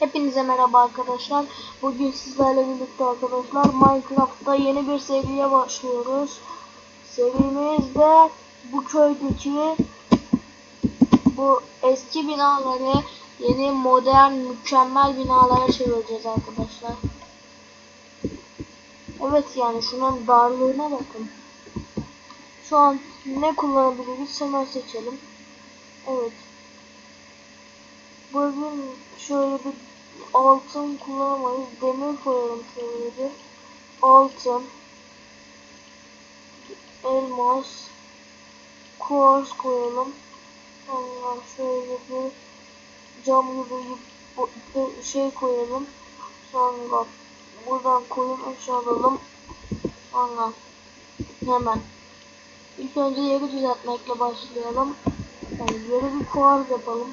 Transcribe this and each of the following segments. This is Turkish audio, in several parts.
Hepinize merhaba arkadaşlar. Bugün sizlerle birlikte arkadaşlar Minecraft'ta yeni bir seriye başlıyoruz. Serimizde bu köydeki bu eski binaları yeni modern mükemmel binalara çevireceğiz arkadaşlar. Evet yani şunun darlığına bakın. Şu an ne kullanabiliriz hemen seçelim. Evet. Bugün şöyle bir altın kullanamayız. Demir koyalım şöyle. Altın. Elmas. Kuvars koyalım. Ondan şöyle bir cam gibi bir şey koyalım. Sonra buradan koyun eşya alalım. Sonra hemen ilk önce yeri düzeltmekle başlayalım. Yani yeri bir kuvars yapalım.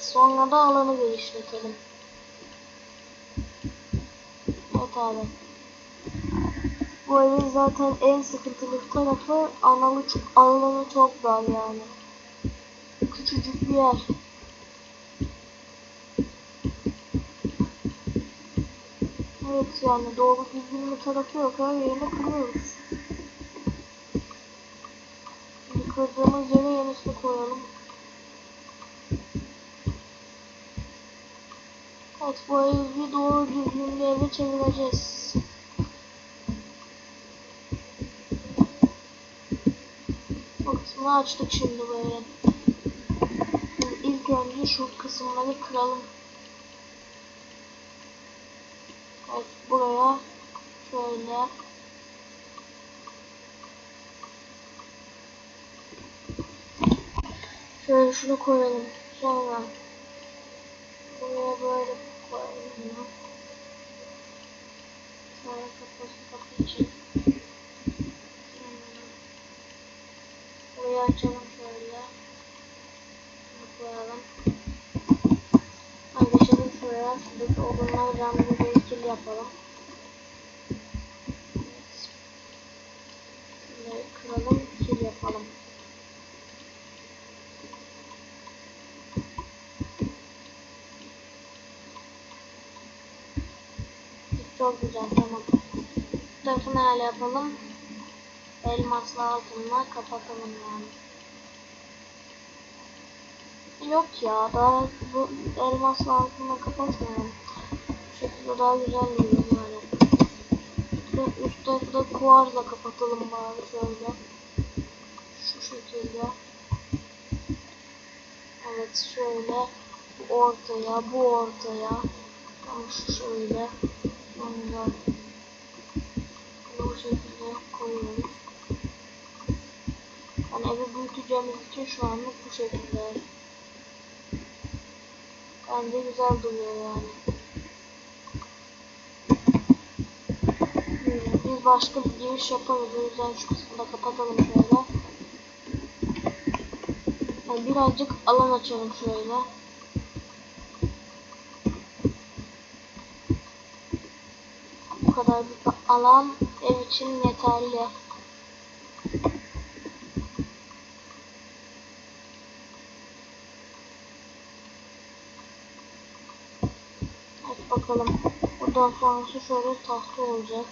Sonra da alanı genişletelim. Evet abi. Bu evin zaten en sıkıntılı tarafı alanı, alanı çok dar yani. Küçücük bir yer. Evet yani doğru düzgün bir tarafı yok. Her yerini kırıyoruz. Şimdi kırdığımız yere yenisini koyalım. Evet bu evi doğru düzgün bir eve çevireceğiz. Bakısını açtık şimdi böyle. Şimdi ilk önce şu kısımları kıralım. Evet buraya şöyle şöyle şunu koyalım. Sonra buraya böyle koyalım bunu. Sonra kafası kapı için. Burayı açalım şöyle. Koyalım. Geçelim şuraya. Odunları camlı bir ikili yapalım. Şunları kıralım, ikili yapalım. Çok güzel tarafını hala yapalım. Elmasla altınla kapatalım yani. Yok ya daha bu elmasla altınla kapatmayalım. Bu şekilde daha güzel duruyor yani. Ve üst tarafı da kuarla kapatalım bari şöyle. Şu şekilde. Evet şöyle. Bu ortaya, bu ortaya. Tam şu şöyle. Bunu bu şekilde koyuyoruz. Yani evi büyüteceğimiz için şu anlık bu şekilde. Bence güzel duruyor yani. Biz başka bir giriş yaparız. O yüzden şu kısmı da kapatalım şöyle. Yani birazcık alan açalım şöyle. Bu kadar bir alan için yeterli. Evet bakalım. Buradan sonrası şöyle tahta olacak.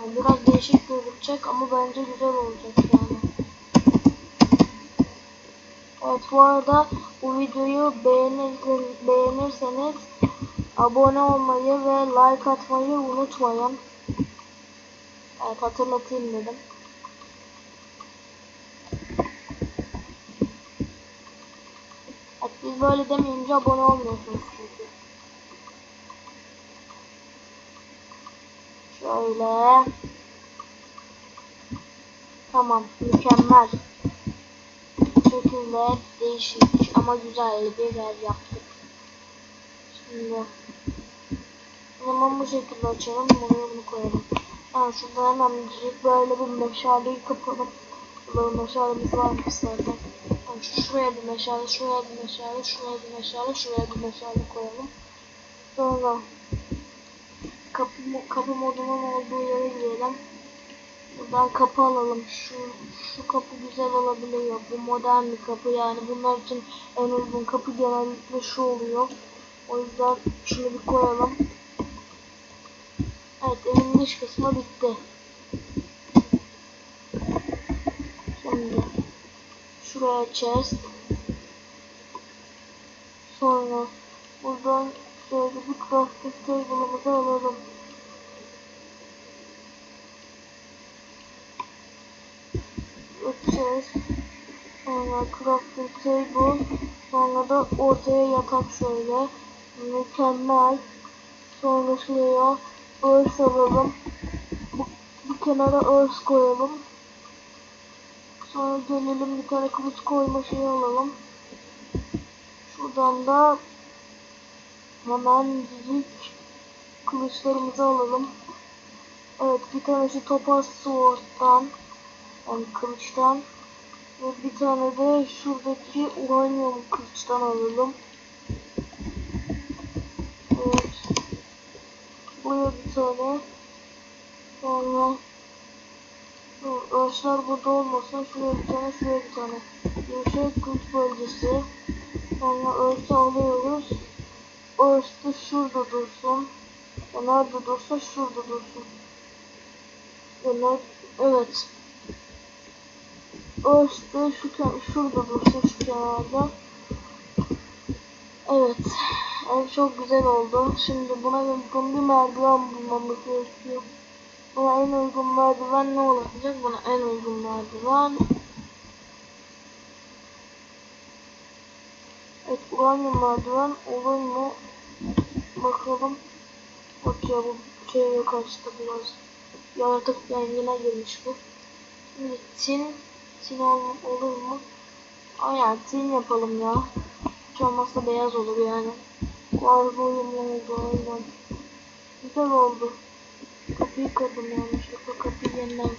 Yani biraz değişik gözükecek ama bence güzel olacak yani. Evet bu arada bu videoyu beğenirseniz abone olmayı ve like atmayı unutmayın. Evet hatırlatayım dedim. Evet, biz böyle demeyince abone olmuyorsunuz çünkü. Şöyle. Tamam mükemmel. Şekilde değişik ama güzel bir yer yaptık. Şimdi o zaman bu şekilde açalım. Bunu koyalım. Şurada hemen direkt böyle bir meşaleyi kapalım. Böyle meşalemiz varmış zaten. Yani şu şuraya bir meşale, şuraya bir meşale, şuraya bir meşale, şuraya bir meşale koyalım. Sonra kapı, kapı modunun olduğu yere girelim. Şuradan kapı alalım. Şu, şu kapı güzel olabiliyor. Bu modern bir kapı yani. Bunlar için en uygun kapı genellikle şu oluyor. O yüzden şunu bir koyalım. Evet evin dış kısmı bitti. Şimdi şuraya chest. Sonra buradan şöyle bir crafting table'ımızı alalım. Chest. Sonra crafting table. Sonra da ortaya yatak şöyle. Mükemmel. Sonra şuraya örs alalım. Bu, bu kenara örs koyalım. Sonra gelelim bir tane kılıç koyma şeyi alalım. Şuradan da hemen cicik kılıçlarımızı alalım. Evet bir tane şu topaz sword'dan yani kılıçtan ve bir tane de şuradaki uranyum kılıçtan alalım. Evet. Tane. Sonra Ağaçlar burada olmasın. Şuraya bir tane, şuraya bir tane. Yumuşak kılıç bölgesi. Sonra örtü alıyoruz. Örtü şurada dursun. O nerede dursa şurada dursun. Yani, evet. Örtü şu ken- şurada dursun şu kenarda. Evet. Ev çok güzel oldu. Şimdi buna uygun bir merdiven bulmamız gerekiyor. Buna en uygun merdiven ne olacak? Buna en uygun merdiven. Evet uranyum merdiven olur mu? Bakalım. Bak ya bu şeye kaçtı biraz. Yaratık rengine girmiş bu. Şimdi tin. Tin ol, olur mu? Aynen tin yapalım ya. Hiç olmazsa beyaz olur yani. Bu uyumlu oldu aynen. Güzel oldu. Kapıyı kırdım yanlışlıkla. Kapıyı yeniden.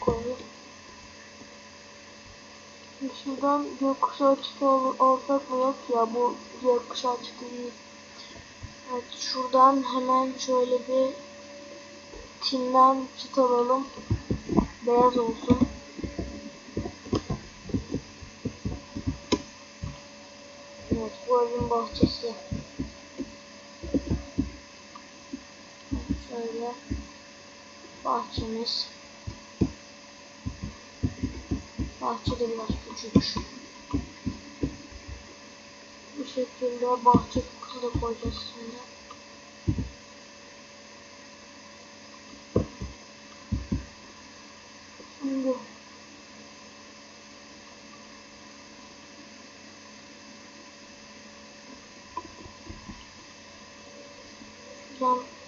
Şimdi şuradan gökkuşağı çıtı al alsak mı yok ya bu gökkuşağı çıtı değil. Evet şuradan hemen şöyle bir tinden çıt alalım. Beyaz olsun. Evet bu evin bahçesi. Şöyle bahçemiz. Bahçe de biraz küçük. Bu şekilde bahçe da koyacağız şimdi. Şimdi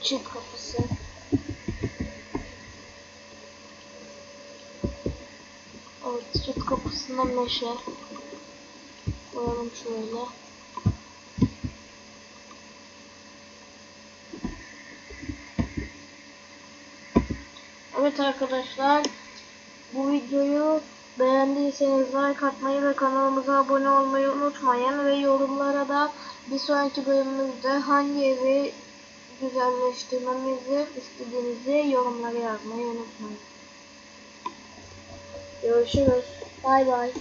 Çift kapısı. Evet, çift kapısında meşe. Koyalım şöyle. Evet arkadaşlar, bu videoyu beğendiyseniz like atmayı ve kanalımıza abone olmayı unutmayın ve yorumlara da bir sonraki bölümümüzde hangi evi güzelleştirmemizi istediğinizi yorumlara yazmayı unutmayın. Görüşürüz. Bay bay.